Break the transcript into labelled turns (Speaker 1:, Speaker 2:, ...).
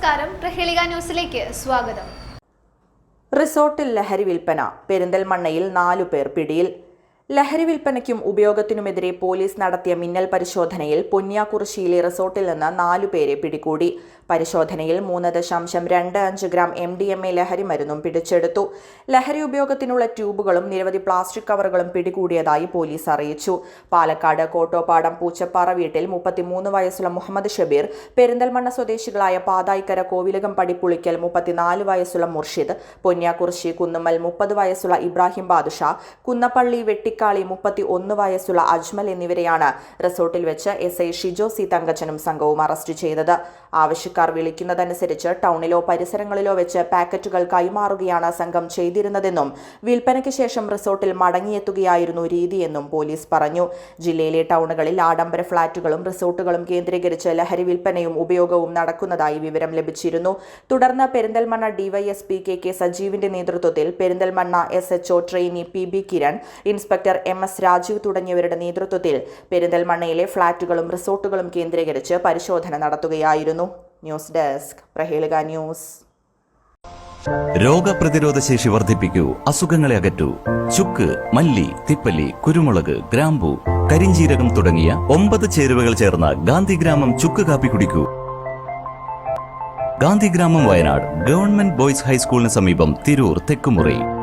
Speaker 1: നമസ്കാരം. പ്രഹേളിക ന്യൂസിലേക്ക് സ്വാഗതം.
Speaker 2: റിസോർട്ടിൽ ലഹരി വിൽപ്പന. പെരിന്തൽമണ്ണയിൽ നാലു പേർ പിടിയിൽ. ലഹരി വിൽപ്പനയ്ക്കും ഉപയോഗത്തിനുമെതിരെ പോലീസ് നടത്തിയ മിന്നൽ പരിശോധനയിൽ പൊന്നിയാക്കുറിശ്ശിയിലെ റിസോർട്ടിൽ നിന്ന് നാലു പേരെ പിടികൂടി. പരിശോധനയിൽ മൂന്ന് ദശാംശം രണ്ട് അഞ്ച് gram M D M A ലഹരി മരുന്നും പിടിച്ചെടുത്തു. ലഹരി ഉപയോഗത്തിനുള്ള ട്യൂബുകളും നിരവധി പ്ലാസ്റ്റിക് കവറുകളും പിടികൂടിയതായി പോലീസ് അറിയിച്ചു. പാലക്കാട് കോട്ടോപ്പാടം പൂച്ചപ്പാറ വീട്ടിൽ മുപ്പത്തിമൂന്ന് വയസ്സുള്ള മുഹമ്മദ് ഷബീർ പെരിന്തൽമണ്ണ സ്വദേശികളായ പാതായിക്കര കോവിലകം പടിപ്പുളിക്കൽ മുപ്പത്തിനാല് വയസ്സുള്ള മുർഷിദ് പൊന്യാക്കുറിശ്ശി കുന്നുമ്മൽ മുപ്പത് വയസ്സുള്ള ഇബ്രാഹിം ബാദുഷ കുന്നപ്പള്ളി വെട്ടിക്കാളി മുപ്പത്തി ഒന്ന് വയസ്സുള്ള അജ്മൽ എന്നിവരെയാണ് റിസോർട്ടിൽ വെച്ച് എസ് ഐ ഷിജോ സി തങ്കച്ചനും സംഘവും അറസ്റ്റ് ചെയ്തത്. ആവശ്യക്കാർ വിളിക്കുന്നതനുസരിച്ച് ടൗണിലോ പരിസരങ്ങളിലോ വെച്ച് പാക്കറ്റുകൾ കൈമാറുകയാണ് സംഘം ചെയ്തിരുന്നതെന്നും വിൽപ്പനയ്ക്ക് ശേഷം റിസോർട്ടിൽ മടങ്ങിയെത്തുകയായിരുന്നു രീതിയെന്നും പോലീസ് പറഞ്ഞു. ജില്ലയിലെ ടൗണുകളിൽ ആഡംബര ഫ്ളാറ്റുകളും റിസോർട്ടുകളും കേന്ദ്രീകരിച്ച് ലഹരി വിൽപ്പനയും ഉപയോഗവും നടക്കുന്നതായി വിവരം ലഭിച്ചിരുന്നു. തുടർന്ന് പെരിന്തൽമണ്ണ ഡിവൈഎസ്പി കെ കെ സജീവിന്റെ നേതൃത്വത്തിൽ Perinthalmanna S H O trainee P B Kiran inspector M S Rajeev തുടങ്ങിയവരുടെ നേതൃത്വത്തിൽ പെരിന്തൽമണ്ണയിലെ ഫ്ളാറ്റുകളും റിസോർട്ടുകളും കേന്ദ്രീകരിച്ച് പരിശോധന നടത്തുകയായിരുന്നു. News desk Prahelika news.
Speaker 3: രോഗപ്രതിരോധ ശേഷി വർദ്ധിപ്പിക്കൂ അസുഖങ്ങളെ അകറ്റൂ. ചുക്ക് മല്ലി തിപ്പല്ലി കുരുമുളക് ഗ്രാമ്പു കരിഞ്ചീരകം തുടങ്ങിയ ഒമ്പത് ചേരുവകൾ ചേർന്ന ഗാന്ധിഗ്രാമം ചുക്ക് കാപ്പി കുടിക്കൂ. ഗാന്ധിഗ്രാമം വയനാട് ഗവൺമെന്റ് ബോയ്സ് ഹൈസ്കൂളിന് സമീപം തിരൂർ തെക്കുമുറി.